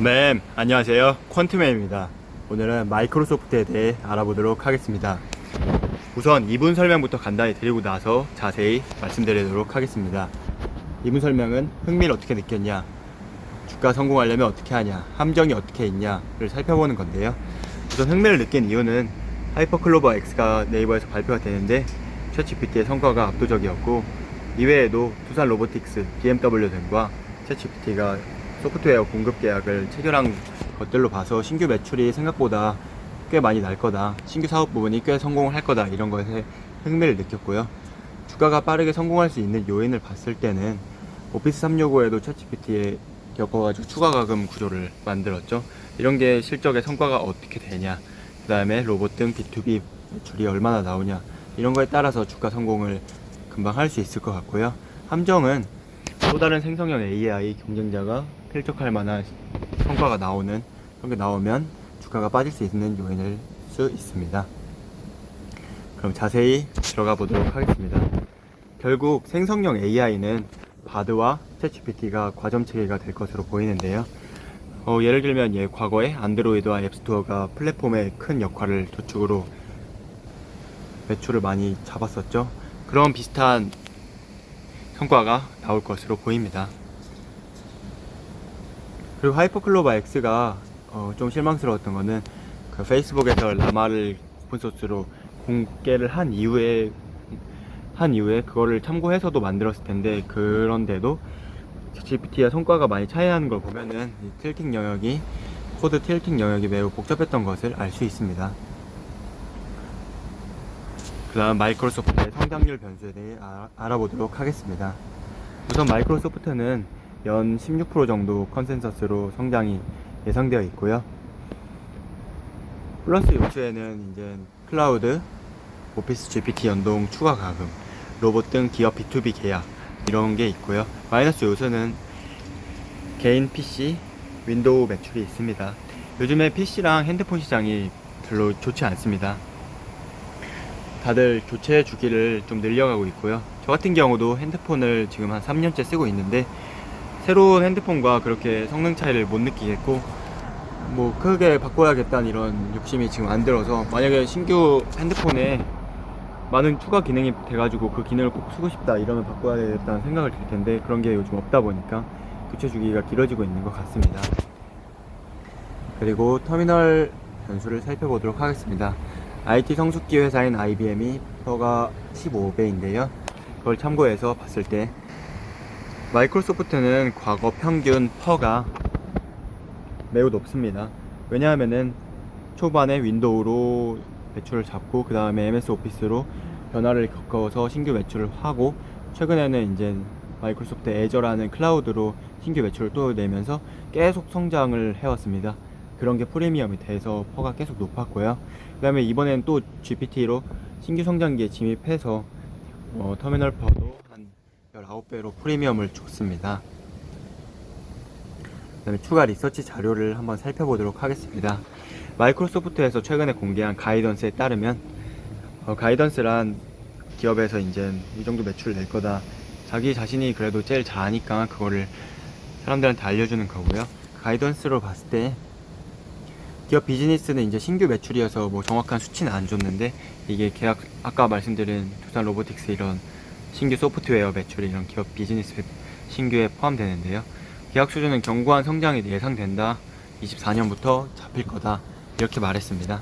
맴 안녕하세요. 퀀트맨입니다. 오늘은 마이크로소프트에 대해 알아보도록 하겠습니다. 우선 이분 설명부터 간단히 드리고 나서 자세히 말씀드리도록 하겠습니다. 이분 설명은 흥미를 어떻게 느꼈냐 주가 성공하려면 어떻게 하냐 함정이 어떻게 있냐를 살펴보는 건데요. 우선 흥미를 느낀 이유는 하이퍼클로버 X가 네이버에서 발표가 되는데 챗GPT의 성과가 압도적이었고 이외에도 두산 로보틱스, BMW 등과 챗GPT가 소프트웨어 공급 계약을 체결한 것들로 봐서 신규 매출이 생각보다 꽤 많이 날 거다. 신규 사업 부분이 꽤 성공을 할 거다. 이런 것에 흥미를 느꼈고요. 주가가 빠르게 성공할 수 있는 요인을 봤을 때는 오피스 365에도 챗GPT에 겪어가지고 추가 가금 구조를 만들었죠. 이런 게 실적의 성과가 어떻게 되냐. 그 다음에 로봇 등 B2B 매출이 얼마나 나오냐. 이런 거에 따라서 주가 성공을 금방 할 수 있을 것 같고요. 함정은 또 다른 생성형 AI 경쟁자가 필적할 만한 성과가 나오는 그런 게 나오면 주가가 빠질 수 있는 요인일 수 있습니다. 그럼 자세히 들어가 보도록 하겠습니다. 결국 생성형 AI는 바드와 챗GPT가 과점 체계가 될 것으로 보이는데요. 어, 예를 들면 예, 과거에 안드로이드와 앱스토어가 플랫폼에 큰 역할을 저축으로 매출을 많이 잡았었죠. 그런 비슷한 성과가 나올 것으로 보입니다. 그리고 하이퍼클로바 X가 어, 좀 실망스러웠던 거는 그 페이스북에서 라마를 오픈소스로 공개를 한 이후에 한 이후에 그거를 참고해서도 만들었을 텐데 그런데도 GPT와 성과가 많이 차이나는 걸 보면은 이 틸팅 영역이 코드 틸팅 영역이 매우 복잡했던 것을 알 수 있습니다. 그 다음 마이크로소프트의 성장률 변수에 대해 아- 알아보도록 하겠습니다. 우선 마이크로소프트는 연 16% 정도 컨센서스로 성장이 예상되어 있고요. 플러스 요추에는 이제 클라우드, 오피스 GPT 연동 추가 가금, 로봇 등 기업 B2B 계약 이런 게 있고요. 마이너스 요소는 개인 PC, 윈도우 매출이 있습니다. 요즘에 PC랑 핸드폰 시장이 별로 좋지 않습니다. 다들 교체 주기를 좀 늘려가고 있고요. 저 같은 경우도 핸드폰을 지금 한 3년째 쓰고 있는데 새로운 핸드폰과 그렇게 성능 차이를 못 느끼겠고 뭐 크게 바꿔야겠다는 이런 욕심이 지금 안 들어서 만약에 신규 핸드폰에 많은 추가 기능이 돼가지고 그 기능을 꼭 쓰고 싶다 이러면 바꿔야 되겠다는 생각을 들 텐데 그런 게 요즘 없다 보니까 교체 주기가 길어지고 있는 것 같습니다. 그리고 터미널 변수를 살펴보도록 하겠습니다. IT 성숙기 회사인 IBM이 퍼가 15배인데요. 그걸 참고해서 봤을 때 마이크로소프트는 과거 평균 퍼가 매우 높습니다. 왜냐하면은 초반에 윈도우로 매출을 잡고 그 다음에 MS 오피스로 변화를 겪어서 신규 매출을 하고 최근에는 이제 마이크로소프트 애저라는 클라우드로 신규 매출을 또 내면서 계속 성장을 해왔습니다. 그런 게 프리미엄이 돼서 퍼가 계속 높았고요. 그 다음에 이번엔 또 GPT로 신규 성장기에 진입해서 어, 터미널 퍼도 한 19배로 프리미엄을 줬습니다. 그 다음에 추가 리서치 자료를 한번 살펴보도록 하겠습니다. 마이크로소프트에서 최근에 공개한 가이던스에 따르면 어, 가이던스란 기업에서 이제 이 정도 매출을 낼 거다. 자기 자신이 그래도 제일 잘하니까 그거를 사람들한테 알려주는 거고요. 가이던스로 봤을 때 기업 비즈니스는 이제 신규 매출이어서 뭐 정확한 수치는 안 줬는데 이게 계약 아까 말씀드린 두산 로보틱스 이런 신규 소프트웨어 매출이 이런 기업 비즈니스 신규에 포함되는데요. 계약 수준은 견고한 성장이 예상된다. 24년부터 잡힐 거다. 이렇게 말했습니다.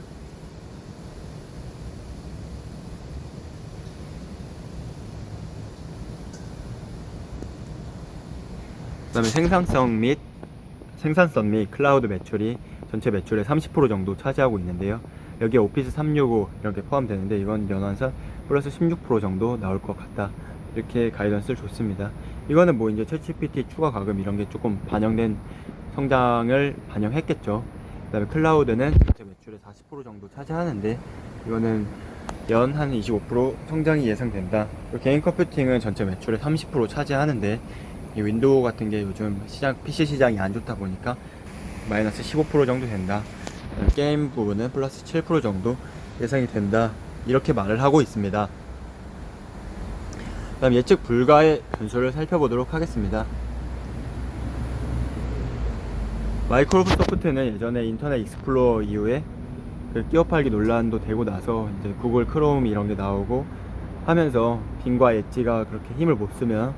그다음에 생산성 및 생산성 및 클라우드 매출이 전체 매출의 30% 정도 차지하고 있는데요. 여기에 오피스 365 이렇게 포함되는데 이건 연환선 플러스 16% 정도 나올 것 같다. 이렇게 가이던스를 줬습니다. 이거는 뭐 이제 챗GPT 추가 가금 이런 게 조금 반영된 성장을 반영했겠죠. 그 다음에 클라우드는 전체 매출의 40% 정도 차지하는데 이거는 연 한 25% 성장이 예상된다. 개인 컴퓨팅은 전체 매출의 30% 차지하는데 이 윈도우 같은 게 요즘 시장 PC 시장이 안 좋다 보니까 마이너스 15% 정도 된다. 게임 부분은 플러스 7% 정도 예상이 된다. 이렇게 말을 하고 있습니다. 그다음 예측 불가의 변수를 살펴보도록 하겠습니다. 마이크로소프트는 예전에 인터넷 익스플로어 이후에 그 끼워 팔기 논란도 되고 나서 이제 구글 크롬 이런 게 나오고 하면서 빙과 엣지가 그렇게 힘을 못 쓰면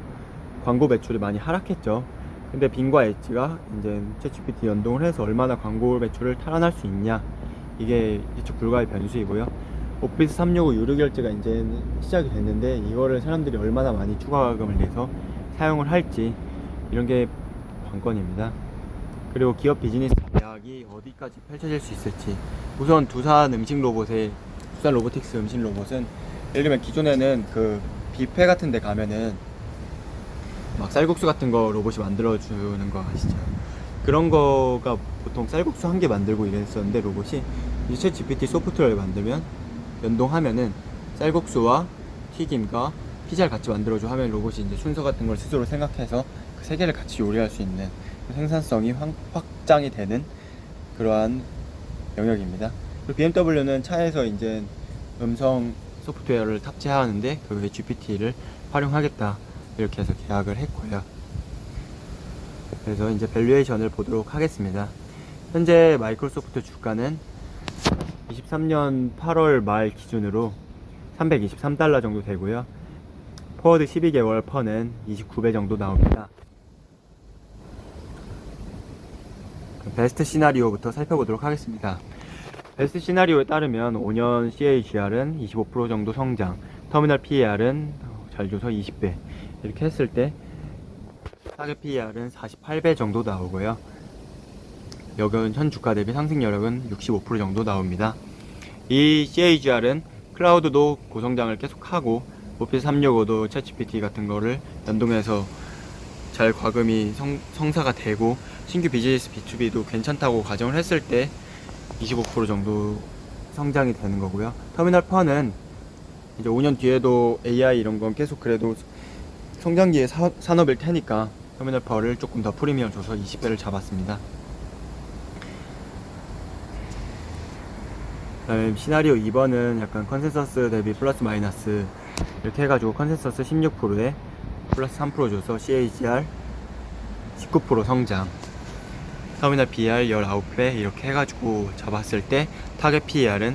광고 매출이 많이 하락했죠. 근데 빙과 엣지가 이제 챗GPT 연동을 해서 얼마나 광고 매출을 탈환할 수 있냐 이게 예측 불가의 변수이고요. 오피스 365 유료 결제가 이제 시작이 됐는데 이거를 사람들이 얼마나 많이 추가금을 내서 사용을 할지 이런 게 관건입니다. 그리고 기업 비즈니스 계약이 어디까지 펼쳐질 수 있을지 우선 두산 음식 로봇의 두산 로보틱스 음식 로봇은 예를 들면 기존에는 그 뷔페 같은 데 가면은 막 쌀국수 같은 거 로봇이 만들어 주는 거 아시죠? 그런 거가 보통 쌀국수 한 개 만들고 이랬었는데 로봇이 이제 챗 GPT 소프트웨어를 만들면 연동하면은 쌀국수와 튀김과 피자를 같이 만들어줘 하면 로봇이 이제 순서 같은 걸 스스로 생각해서 그 세 개를 같이 요리할 수 있는 그 생산성이 확, 확장이 되는 그러한 영역입니다. 그리고 BMW는 차에서 이제 음성 소프트웨어를 탑재하는데 그에 GPT를 활용하겠다 이렇게 해서 계약을 했고요. 그래서 이제 밸류에이션을 보도록 하겠습니다. 현재 마이크로소프트 주가는 23년 8월 말 기준으로 323달러 정도 되고요. 포워드 12개월 퍼는 29배 정도 나옵니다. 베스트 시나리오부터 살펴보도록 하겠습니다. 베스트 시나리오에 따르면 5년 CAGR은 25% 정도 성장, 터미널 PER은 잘 줘서 20배 이렇게 했을 때 타겟 PER은 48배 정도 나오고요. 여근 현 주가 대비 상승 여력은 65% 정도 나옵니다. 이 CAGR은 클라우드도 고성장을 계속하고 오피스 365도 챗GPT 같은 거를 연동해서 잘 과금이 성, 성사가 되고 신규 비즈니스 B2B도 괜찮다고 가정을 했을 때 25% 정도 성장이 되는 거고요. 터미널 퍼는 이제 5년 뒤에도 AI 이런 건 계속 그래도 성장기의 사, 산업일 테니까 터미널 퍼를 조금 더 프리미엄 줘서 20배를 잡았습니다. 다음에 시나리오 2번은 약간 컨센서스 대비 플러스 마이너스 이렇게 해가지고 컨센서스 16%에 플러스 3% 줘서 CAGR 19% 성장. 터미널 PR 19배 이렇게 해가지고 잡았을 때 타겟 PER은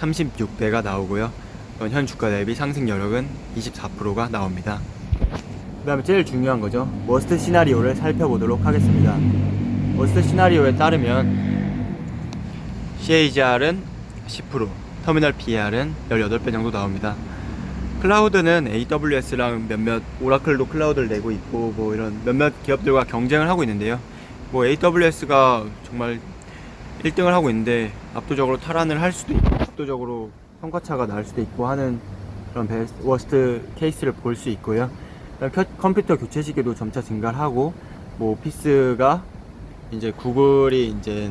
36배가 나오고요. 현 주가 대비 상승 여력은 24%가 나옵니다. 그 다음에 제일 중요한 거죠. 워스트 시나리오를 살펴보도록 하겠습니다. 워스트 시나리오에 따르면 CAGR은 10%, 터미널 PER은 18배 정도 나옵니다. 클라우드는 AWS랑 몇몇 오라클도 클라우드를 내고 있고 뭐 이런 몇몇 기업들과 경쟁을 하고 있는데요. 뭐 AWS가 정말 1등을 하고 있는데 압도적으로 탈환을 할 수도 있고 압도적으로 성과차가 날 수도 있고 하는 그런 베스트, 워스트 케이스를 볼 수 있고요. 컴퓨터 교체 시기도 점차 증가하고 뭐 오피스가 이제 구글이 이제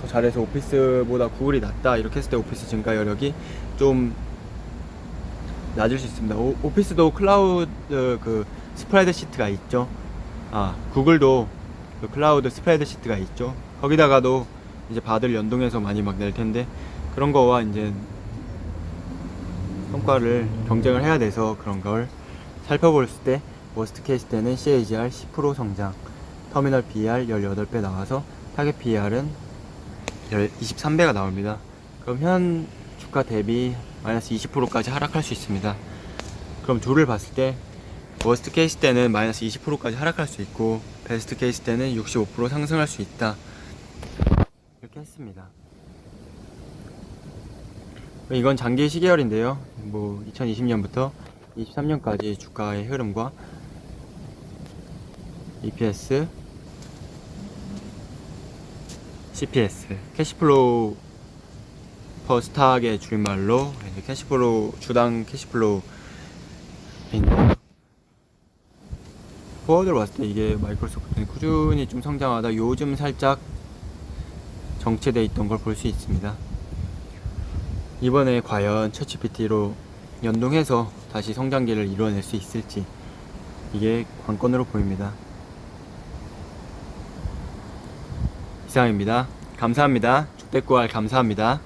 더 잘해서 오피스보다 구글이 낫다 이렇게 했을 때 오피스 증가 여력이 좀 낮을 수 있습니다. 오, 오피스도 클라우드 그 스프레드 시트가 있죠. 아 구글도 그 클라우드 스프레드 시트가 있죠. 거기다가도 이제 바들 연동해서 많이 막 낼 텐데 그런 거와 이제 성과를 경쟁을 해야 돼서 그런 걸 살펴볼 때 워스트 케이스 때는 CAGR 10% 성장, 터미널 BR 18배 나와서 타겟 BR은 23배가 나옵니다. 그럼 현 주가 대비 마이너스 20%까지 하락할 수 있습니다. 그럼 둘을 봤을 때 워스트 케이스 때는 마이너스 20%까지 하락할 수 있고 베스트 케이스 때는 65% 상승할 수 있다. 이렇게 했습니다. 이건 장기 시계열인데요. 뭐 2020년부터 23년까지 주가의 흐름과 EPS, CPS, 캐시플로우 퍼 스탁의 줄임말로 캐시플로우 주당 캐시플로우인데 포워드로 봤을 때 이게 마이크로소프트는 꾸준히 좀 성장하다 요즘 살짝 정체돼 있던 걸 볼 수 있습니다. 이번에 과연 챗GPT로 연동해서 다시 성장기를 이루어낼 수 있을지 이게 관건으로 보입니다. 이상입니다. 감사합니다. 족대꾸알 감사합니다.